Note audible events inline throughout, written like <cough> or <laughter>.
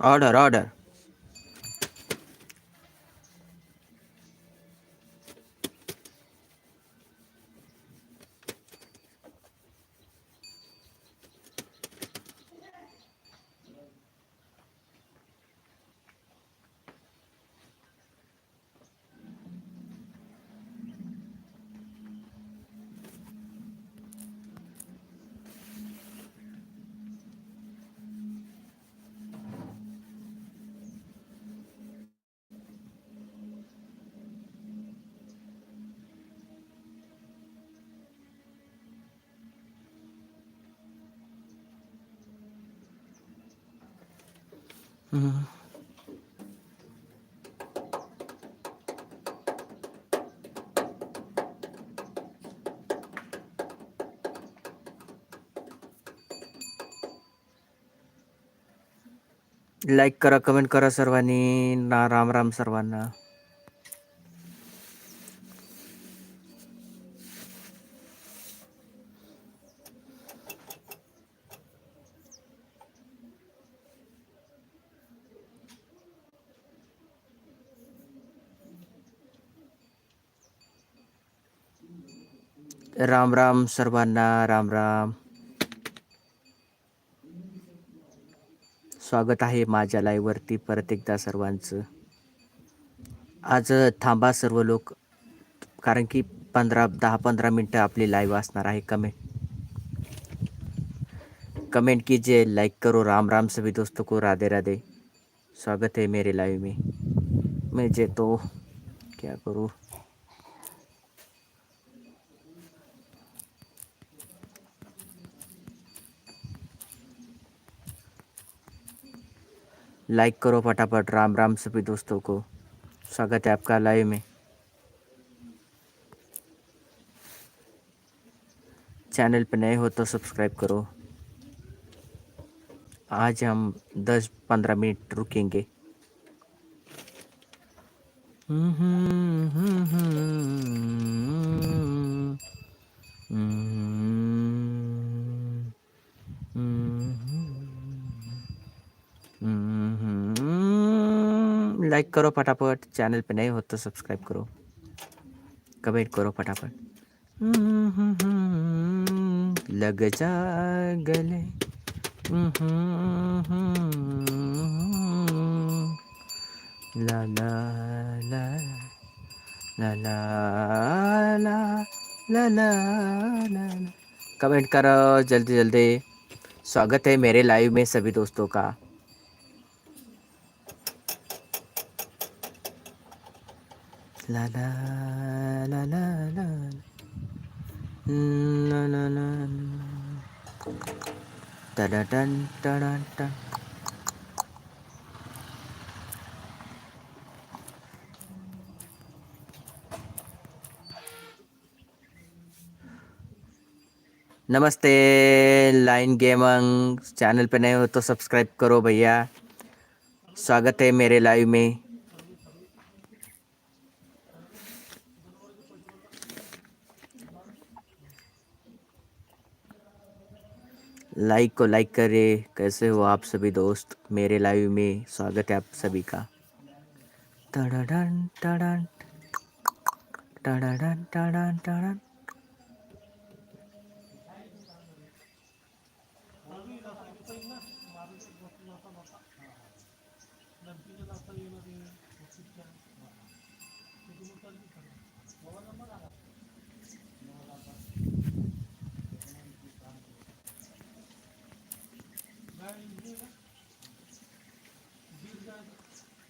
Order order like करा comment करा सर्वांनी. ना राम राम सर्वांना. राम राम सर्वांना राम राम. स्वागत आहे माझ्या लाईव्हवरती परत एकदा सर्वांचं. आज थांबा सर्व लोक कारण की पंधरा दहा पंधरा मिनटं आपली लाईव्ह असणार आहे. कमेंट. कमेंट कीजिए लाइक करो राम राम सभी दोस्तों को राधे राधे. स्वागत है मेरे लाइव में. मैं जे तो क्या करूँ? लाइक करो फटाफट, राम राम सभी दोस्तों को। स्वागत है आपका लाइव में। चैनल पर नए हो तो सब्सक्राइब करो। आज हम 10-15 मिनट रुकेंगे। लाइक करो फटाफट चैनल पे नए हो तो सब्सक्राइब करो कमेंट करो फटाफट लग जा गले कमेंट करो जल्दी जल्दी स्वागत है मेरे लाइव में सभी दोस्तों का La la la la la. La la la. नमस्ते, लाइन गेमंग चैनल पे नए हो तो सब्सक्राइब करो भैया स्वागत है मेरे लाइव में लाइक को लाइक करे। कैसे हो आप सभी दोस्त? मेरे लाइव में स्वागत है आप सभी का।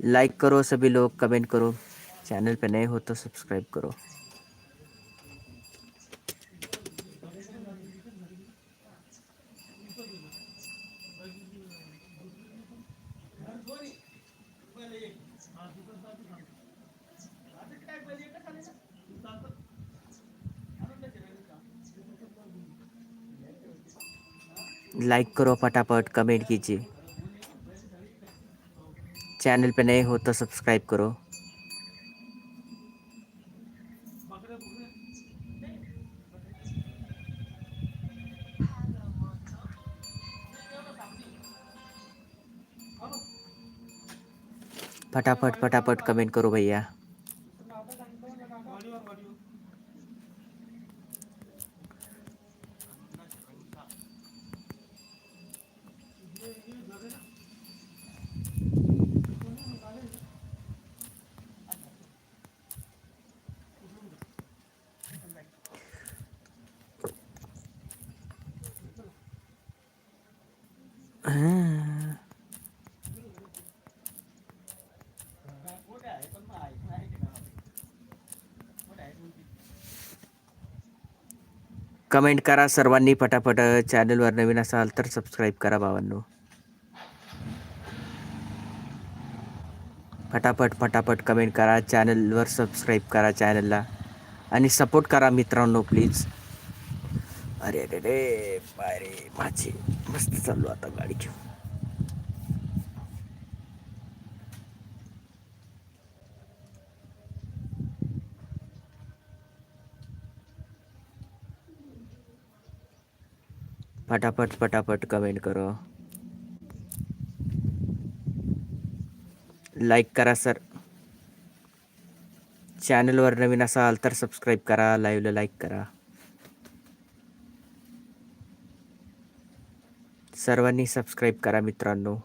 लाइक करो सभी लोग, कमेंट करो। चैनल पे नए हो तो सब्सक्राइब करो। लाइक करो फटाफट, कमेंट कीजिए। चैनल पे नए हो तो सब्सक्राइब करो। फटाफट फटाफट कमेंट करो भैया। कमेंट करा सर्वांनी पटापट चॅनलवर नवीन असाल तर सबस्क्राईब करा भावांनो फटाफट फटाफट कमेंट करा चॅनलवर सबस्क्राईब करा चॅनलला आणि सपोर्ट करा मित्रांनो प्लीज अरे अरे रे अरे माझे. मस्त चाललो आता गाडी घेऊन. फटाफट फटाफट कमेंट करो. लाईक करा सर चॅनलवर नवीन असाल तर सबस्क्राईब करा लाईव्हला लाईक करा. सर्वांनी सबस्क्राईब करा मित्रांनो.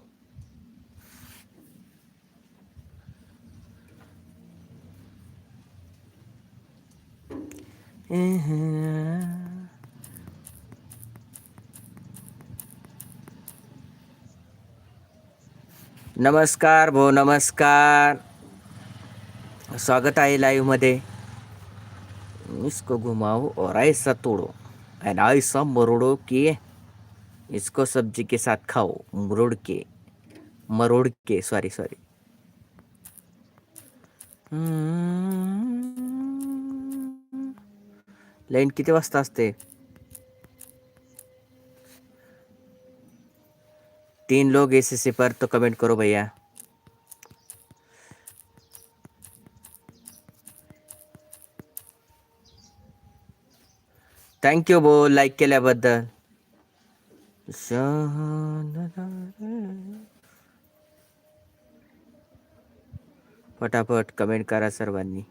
नमस्कार भो नमस्कार. स्वागत आहे लाईव्हमध्ये इसको घुमाओ और ऐसा तोड़ो. अँड ऐसा मरोड़ो की. इसको सब्जी के साथ खाओ मरोड़ के. मरोड़ के सॉरी सॉरी लाईन किती वाजता असते? तीन लोग एस पर तो कमेंट करो भैया। थैंक थँक्यू बो लाईक केल्याबद्दल। फटाफट कमेंट करा सर्वांनी।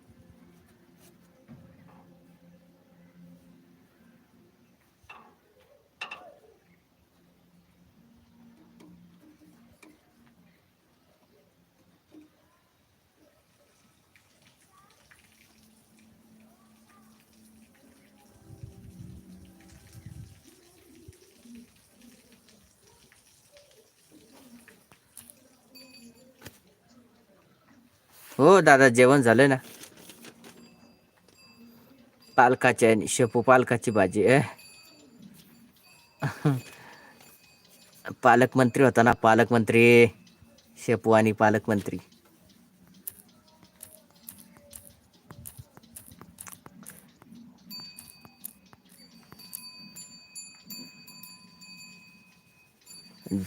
हो दादा जेवण झालं ना. पालकाची आणि शेपू पालकाची भाजी आहे पालकमंत्री होता ना पालकमंत्री. शेपू आणि पालकमंत्री.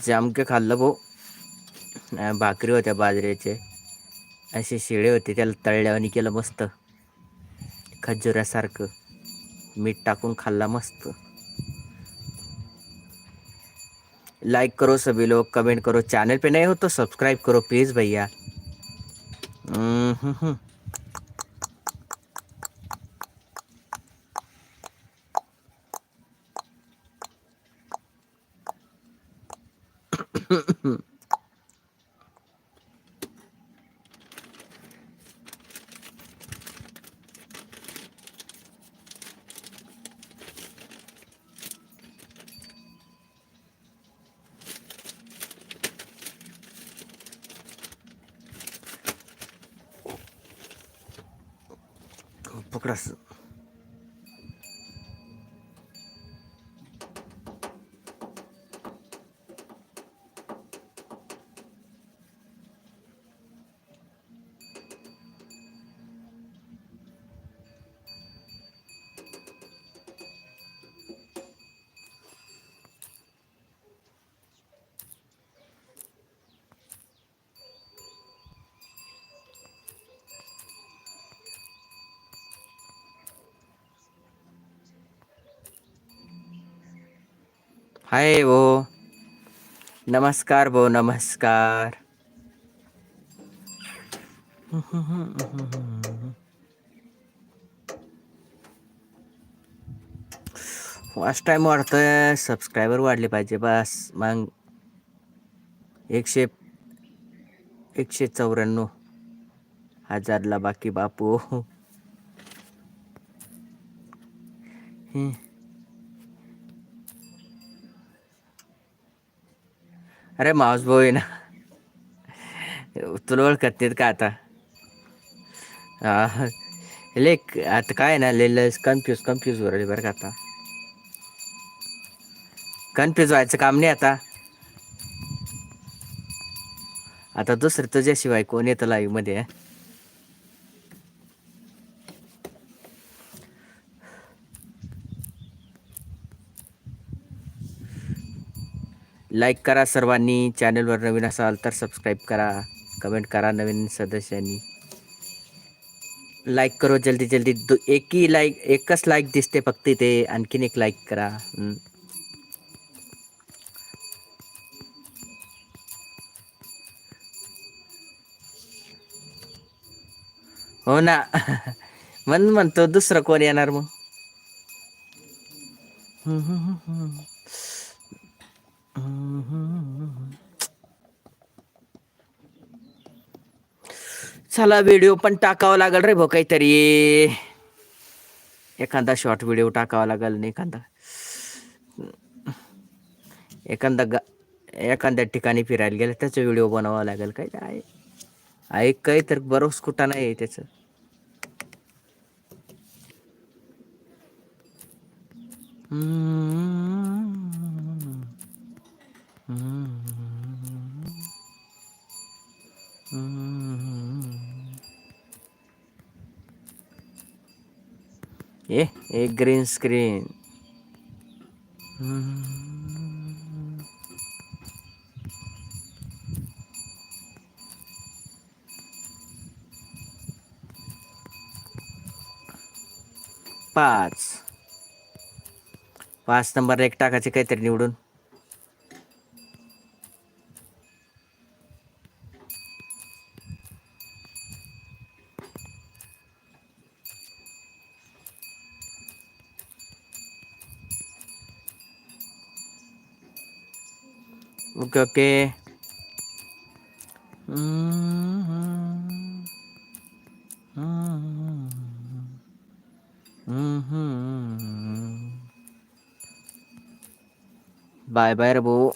जामके खाल्लं भाऊ. भाकरी होत्या बाजरीचे. असे शिळे होते त्याला तळल्यावानी केलं मस्त. खजुऱ्यासारखं मीठ टाकून खाल्ला मस्त. लाइक करो सभी लोग कमेंट करो. चैनल पे नए हो तो सब्सक्राइब करो प्लीज भैया. हम्म, हम्म, हम्म। पकडास हाय वो। नमस्कार भो नमस्कार। फर्स्ट टाइम वाढतोय. सबस्क्रायबर वाढले पाहिजे बस. मग एकशे एकशे चौऱ्याण्णव हजारला बाकी बापू. अरे माऊस भाऊ आहे ना. तुला ओळखत नाहीत का आता? हा. ले आता काय आहे ना लिहिलं कन्फ्यूज कन्फ्यूज हो बरं का आता. कन्फ्यूज व्हायचं काम नाही आता. आता दुसरं तुझ्याशिवाय कोण येतं लाईव्ह लाईक करा सर्वांनी. चॅनलवर नवीन असाल तर सबस्क्राईब करा. कमेंट करा नवीन सदस्यांनी. लाईक करो जल्दी जल्दी. दो एकही लाईक एकच लाईक दिसते फक्त इथे. आणखीन एक लाईक करा. हो ना. <laughs> म्हणून म्हणतो दुसरं कोण येणार मग? चला व्हिडिओ पण टाकावा लागेल रे भाऊ काहीतरी. एखादा शॉर्ट व्हिडिओ टाकावा लागेल आणि एखादा एखादा गा एखाद्या ठिकाणी फिरायला गेलं त्याचा व्हिडिओ बनवावा लागेल काय? आहे ऐक काही तर बरोच कुठं नाही आहे त्याचं. ए एक ग्रीन स्क्रीन पाच. पाच नंबर एक टाकायचे काहीतरी निवडून. ओके ओके बाय बाय रे भाऊ